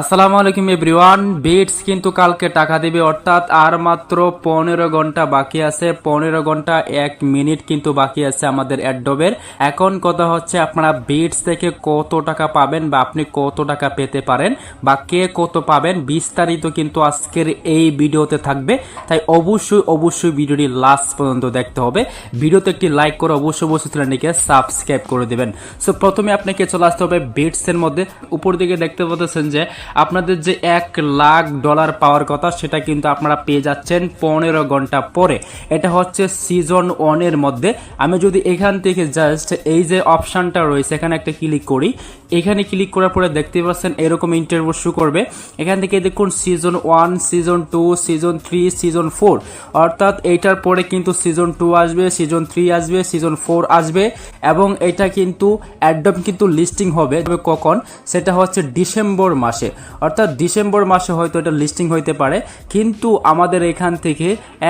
আসসালামু আলাইকুম everyone, bits কিন্তু কালকে টাকা দিবে, অর্থাৎ আর মাত্র পনেরো ঘণ্টা বাকি আছে। পনেরো ঘণ্টা এক মিনিট কিন্তু বাকি আছে আমাদের অ্যাডোবের। এখন কথা হচ্ছে আপনারা বিটস থেকে কত টাকা পাবেন বা আপনি কত টাকা পেতে পারেন বা কে কত পাবেন, বিস্তারিত কিন্তু আজকের এই ভিডিওতে থাকবে। তাই অবশ্যই অবশ্যই ভিডিওটি লাস্ট পর্যন্ত দেখতে হবে। ভিডিওতে একটি লাইক করে অবশ্যই অবশ্যই চ্যানেলটিকে সাবস্ক্রাইব করে দেবেন। সো প্রথমে আপনাকে চলে আসতে হবে বিটসের মধ্যে। উপর দিকে দেখতে পাচ্ছেন যে আপনাদের যে এক লাখ ডলার পাওয়ার কথা সেটা কিন্তু আপনারা পেয়ে যাচ্ছেন পনেরো ঘণ্টা পরে। এটা হচ্ছে সিজন ওয়ানের মধ্যে। আমি যদি এখান থেকে জাস্ট এই যে অপশানটা রয়েছে, এখানে একটা ক্লিক করি। এখানে ক্লিক করার পরে দেখতে পাচ্ছেন এরকম ইন্টারভিউ শু করবে। এখান থেকে দেখুন season one season two season three season four অর্থাৎ এইটার পরে কিন্তু সিজন টু আসবে সিজন থ্রি আসবে সিজন ফোর আসবে। এবং এটা কিন্তু অ্যাডম কিন্তু লিস্টিং হবে। কখন? সেটা হচ্ছে ডিসেম্বর মাসে। অর্থাৎ ডিসেম্বর মাসে হয়তো এটা লিস্টিং হইতে পারে, কিন্তু আমাদের এখান থেকে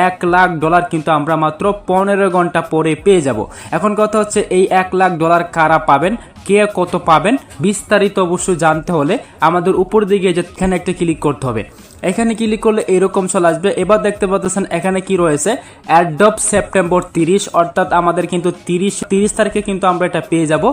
এক লাখ ডলার কিন্তু আমরা মাত্র পনেরো ঘণ্টা পরে পেয়ে যাব। এখন কথা হচ্ছে এই এক লাখ ডলার কারা পাবেন, কে কত পাবেন, বিস্তারিত অবশ্যই জানতে হলে আমাদের উপর দিকে যেখানে একটা ক্লিক করতে হবে। এখানে ক্লিক করলে এরকম চলে আসবে। এবার দেখতে পাচ্ছেন এখানে কি রয়েছে? অ্যাডপ সেপ্টেম্বর তিরিশ, অর্থাৎ আমাদের কিন্তু তিরিশ তিরিশ তারিখে কিন্তু আমরা এটা পেয়ে যাব।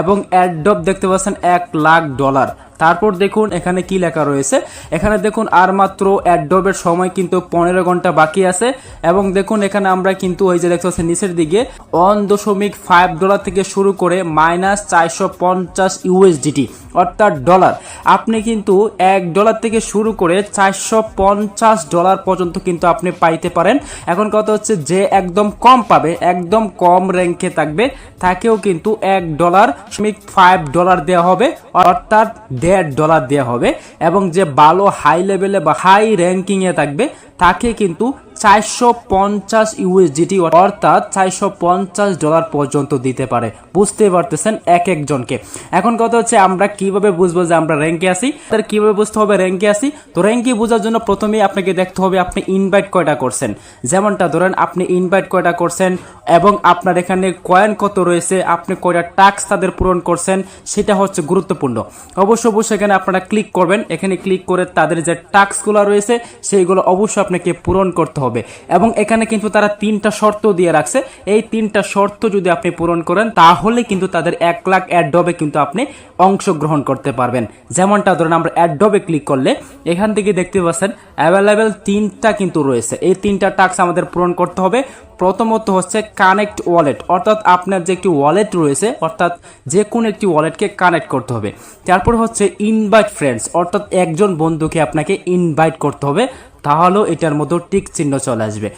এবং অ্যাডপ দেখতে পাচ্ছেন এক লাখ ডলার তারপর দেখুন এখানে কি লেখা রয়েছে। এখানে দেখুন, আর মাত্র অ্যাডবের সময় কিন্তু পনেরো ঘণ্টা বাকি আছে। এবং দেখুন, এখানে আমরা কিন্তু ওই যে দেখতে পাচ্ছি নিচের দিকে ওয়ান দশমিক ফাইভ ডলার থেকে শুরু করে মাইনাস চারশো পঞ্চাশ ইউএসডিটি অর্থাৎ ডলার। আপনি কিন্তু এক ডলার থেকে শুরু করে চারশো পঞ্চাশ ডলার পর্যন্ত কিন্তু আপনি পাইতে পারেন। এখন কথা হচ্ছে যে একদম কম পাবে, একদম কম র্যাঙ্কে থাকবে, তাকেও কিন্তু এক ডলার দশমিক ফাইভ ডলার দেওয়া হবে, অর্থাৎ দেড় ডলার দেওয়া হবে এবং যে ভালো হাই লেভেলে বা হাই র্যাঙ্কিংয়ে থাকবে, তাকে কিন্তু চারশো পঞ্চাশ ইউএসডিটি অর্থাৎ চারশো পঞ্চাশ ডলার পর্যন্ত দিতে পারে। বুঝতে পারতেছেন এক একজনকে। এখন কথা হচ্ছে আমরা কীভাবে বুঝব যে আমরা র্যাঙ্কে আসি তার কীভাবে বুঝতে হবে র্যাঙ্কে আসি তো র্যাঙ্কে বোঝার জন্য প্রথমেই আপনাকে দেখতে হবে আপনি ইনভাইট কয়টা করছেন। যেমনটা ধরেন আপনি ইনভাইট কয়টা করছেন? এবং আপনার এখানে কয়েন কত রয়েছে, আপনি কয়টা টাস্ক তাদের পূরণ করছেন, সেটা হচ্ছে গুরুত্বপূর্ণ। অবশ্য অবশ্যই এখানে আপনারা ক্লিক করবেন, এখানে ক্লিক করে তাদের যে টাস্কগুলো রয়েছে, সেইগুলো অবশ্যই আপনাকে পূরণ করতে হবে। এবং এখানে কিন্তু তারা তিনটা শর্ত দিয়ে রাখছে। এই তিনটা শর্ত যদি আপনি পূরণ করেন, তাহলে কিন্তু তাদের এক লাখ অ্যাডবে কিন্তু আপনি অংশগ্রহণ করতে পারবেন। যেমনটা ধরেন, আমরা অ্যাডবে ক্লিক করলে, এখান থেকে দেখতে পাচ্ছেন অ্যাভেলেবেল তিনটা কিন্তু রয়েছে। এই তিনটা টাস্ক আমাদের পূরণ করতে হবে। প্রথমত হচ্ছে কানেক্ট ওয়ালেট অর্থাৎ আপনার যে একটি ওয়ালেট রয়েছে, অর্থাৎ যে কোনো একটি ওয়ালেটকে কানেক্ট করতে হবে। তারপর হচ্ছে ইনভাইট ফ্রেন্ডস অর্থাৎ একজন বন্ধুকে আপনাকে ইনভাইট করতে হবে। তাহলেও এটার মধ্যে টিক চিহ্ন চলে আসবে।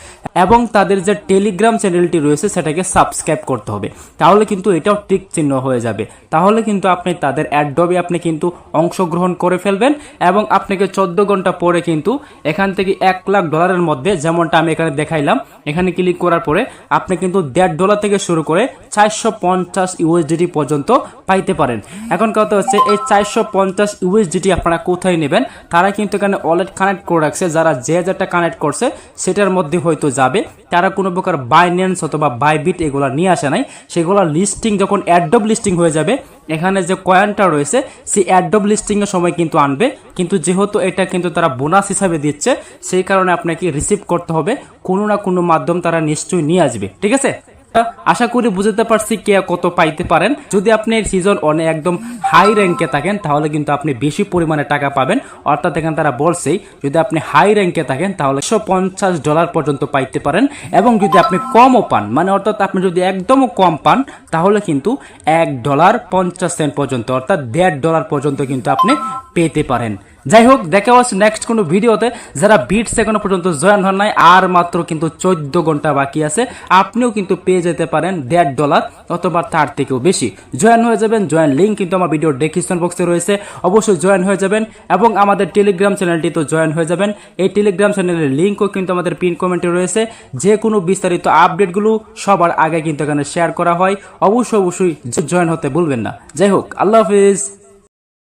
এবং তাদের যে টেলিগ্রাম চ্যানেলটি রয়েছে, সেটাকে সাবস্ক্রাইব করতে হবে। তাহলে কিন্তু এটাও টিক চিহ্ন হয়ে যাবে। তাহলে কিন্তু আপনি তাদের অ্যাডবে আপনি কিন্তু অংশগ্রহণ করে ফেলবেন এবং আপনাকে চোদ্দ ঘণ্টা পরে কিন্তু এখান থেকে এক লাখ ডলারের মধ্যে, যেমনটা আমি এখানে দেখাইলাম, এখানে ক্লিক করার পরে আপনি কিন্তু দেড় ডলার থেকে শুরু করে চারশো পঞ্চাশ ইউএসডিটি পর্যন্ত পাইতে পারেন। এখন কথা হচ্ছে, এই চারশো পঞ্চাশ ইউএসডিটি আপনারা কোথায় নেবেন? তারা কিন্তু এখানে ওয়ালেট কানেক্ট করে রাখছে, যারা যে হাজারটা কানেক্ট করছে, সেটার মধ্যে হয়তো যাবে। তারা কোনো প্রকার বাইন্যান্স অথবা বাইবিট এগুলো নিয়ে আসে নাই। সেগুলো লিস্টিং যখন অ্যাডব লিস্টিং হয়ে যাবে, এখানে যে কয়েনটা রয়েছে, সেই অ্যাডব লিস্টিংয়ের সময় কিন্তু আনবে। কিন্তু যেহেতু এটা কিন্তু তারা বোনাস হিসাবে দিচ্ছে, সেই কারণে আপনাকে রিসিভ করতে হবে। কোনো না কোনো মাধ্যম তারা নিশ্চয়ই নিয়ে আসবে। ঠিক আছে? আশা করি বুঝতে পারছি কে কত পাইতে পারেন। যদি আপনি সিজন ওয়ানে একদম হাই র্যাঙ্কে থাকেন, তাহলে কিন্তু আপনি বেশি পরিমাণে টাকা পাবেন। অর্থাৎ এখানে তারা বলছেই, যদি আপনি হাই র্যাঙ্কে থাকেন, তাহলে একশো পঞ্চাশ ডলার পর্যন্ত পাইতে পারেন। এবং যদি আপনি কমও পান মানে অর্থাৎ আপনি যদি একদমও কম পান, তাহলে কিন্তু এক ডলার পঞ্চাশ সেন্ট পর্যন্ত, অর্থাৎ দেড় ডলার পর্যন্ত কিন্তু আপনি পেতে পারেন। যাই হোক দেখা হচ্ছে নেক্সট কোনো ভিডিওতে। যারা বিটস এখনও পর্যন্ত জয়েন হন নাই, আর মাত্র কিন্তু চোদ্দ ঘণ্টা বাকি আছে, আপনিও কিন্তু পেয়ে যেতে পারেন দেড় ডলার অথবা তার থেকেও বেশি। জয়েন হয়ে যাবেন জয়েন লিঙ্ক কিন্তু আমার ভিডিও ডেসক্রিপশন বক্সে রয়েছে। অবশ্যই জয়েন হয়ে যাবেন, এবং আমাদের টেলিগ্রাম চ্যানেলটি তো জয়েন হয়ে যাবেন। এই টেলিগ্রাম চ্যানেলের লিঙ্কও কিন্তু আমাদের পিন কমেন্টে রয়েছে। যে কোনো বিস্তারিত আপডেটগুলো সবার আগে কিন্তু এখানে শেয়ার করা হয়। অবশ্যই অবশ্যই জয়েন হতে ভুলবেন না। যাই হোক আল্লাহ হাফিজ।